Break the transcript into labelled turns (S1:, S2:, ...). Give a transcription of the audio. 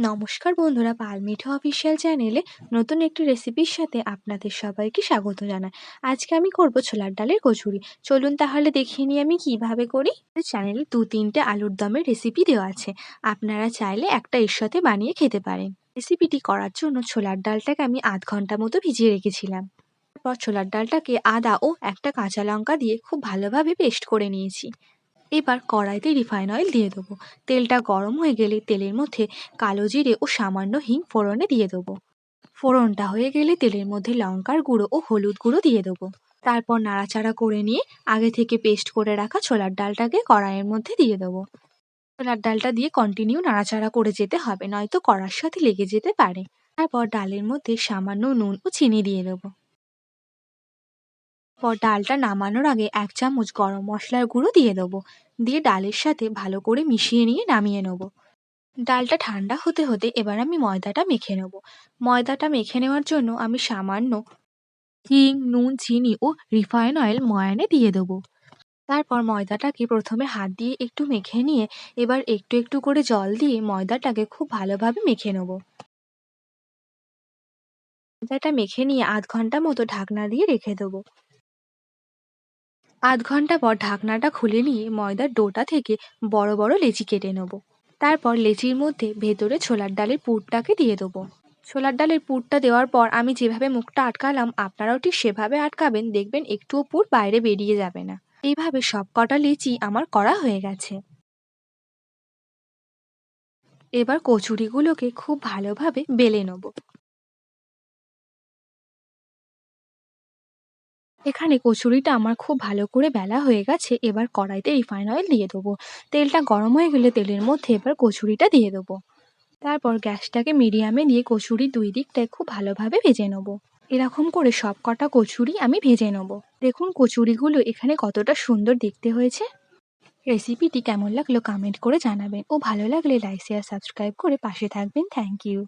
S1: নমস্কার বন্ধুরা, পালমিঠো অফিসিয়াল চ্যানেলে নতুন একটি রেসিপির সাথে আপনাদের সবাইকে স্বাগত জানাই। আজকে আমি করব ছোলার ডালের কচুরি। চলুন তাহলে দেখিয়ে নিই আমি কীভাবে করি। চ্যানেলে দু তিনটে আলুর দমের রেসিপি দেওয়া আছে। আপনারা চাইলে একটা এর সাথে বানিয়ে খেতে পারেন। রেসিপিটি করার জন্য ছোলার ডালটাকে আমি আধ ঘণ্টা মতো ভিজিয়ে রেখেছিলাম। তারপর ছোলার ডালটাকে আদা ও একটা কাঁচা লঙ্কা দিয়ে খুব ভালোভাবে পেস্ট করে নিয়েছি। এবার কড়াইতে রিফাইন অয়েল দিয়ে দেবো। তেলটা গরম হয়ে গেলে তেলের মধ্যে কালো জিরে ও সামান্য হিং ফোড়নে দিয়ে দেবো। ফোড়নটা হয়ে গেলে তেলের মধ্যে লঙ্কার গুঁড়ো ও হলুদ গুঁড়ো দিয়ে দেবো। তারপর নাড়াচাড়া করে নিয়ে আগে থেকে পেস্ট করে রাখা ছোলার ডালটাকে কড়াইয়ের মধ্যে দিয়ে দেবো। ছোলার ডালটা দিয়ে কন্টিনিউ নাড়াচাড়া করে যেতে হবে, নয়তো কড়ার সাথে লেগে যেতে পারে। তারপর ডালের মধ্যে সামান্য নুন ও চিনি দিয়ে দেবো। ডালটা নামানোর আগে এক চামচ গরম মশলার গুঁড়ো দিয়ে দেবো। দিয়ে ডালের সাথে ভালো করে মিশিয়ে নিয়ে নামিয়ে নেব। ডালটা ঠান্ডা হতে হতে এবার আমি ময়দাটা মেখে নেব। ময়দাটা মেখে নেওয়ার জন্য আমি সামান্য হিং, নুন, চিনি ও রিফাইন অয়েল ময়ানে দিয়ে দেবো। তারপর ময়দাটাকে প্রথমে হাত দিয়ে একটু মেখে নিয়ে এবার একটু একটু করে জল দিয়ে ময়দাটাকে খুব ভালোভাবে মেখে নেব। ময়দাটা মেখে নিয়ে আধ ঘণ্টা মতো ঢাকনা দিয়ে রেখে দেবো। আধ ঘণ্টা পর ঢাকনাটা খুলে নিয়ে ময়দার ডোটা থেকে বড় বড় লেচি কেটে নেব। তারপর লেচির মধ্যে ভেতরে ছোলার ডালের পুরটাকে দিয়ে দেবো। ছোলার ডালের পুরটা দেওয়ার পর আমি যেভাবে মুখটা আটকালাম, আপনারাও ঠিক সেভাবে আটকাবেন, দেখবেন একটুও পুর বাইরে বেরিয়ে যাবে না। এইভাবে সব কটা লেচি আমার করা হয়ে গেছে। এবার কচুরিগুলোকে খুব ভালোভাবে বেলে নেব। এখানে কচুরিটা আমার খুব ভালো করে বেলা হয়ে গেছে, এবার কড়াইতে রিফাইন অয়েল দিয়ে দেবো। তেলটা গরম হয়ে গেলে তেলের মধ্যে এবার কচুরিটা দিয়ে দেবো। তারপর গ্যাসটাকে মিডিয়ামে দিয়ে কচুরি দুই দিকটায় খুব ভালোভাবে ভেজে নেব। এরকম করে সব কটা কচুরি আমি ভেজে নেব। দেখুন কচুরিগুলো এখানে কতটা সুন্দর দেখতে হয়েছে। রেসিপিটি কেমন লাগল কমেন্ট করে জানাবেন। ও ভালো লাগলে লাইক শেয়ার সাবস্ক্রাইব করে পাশে থাকবেন। Thank you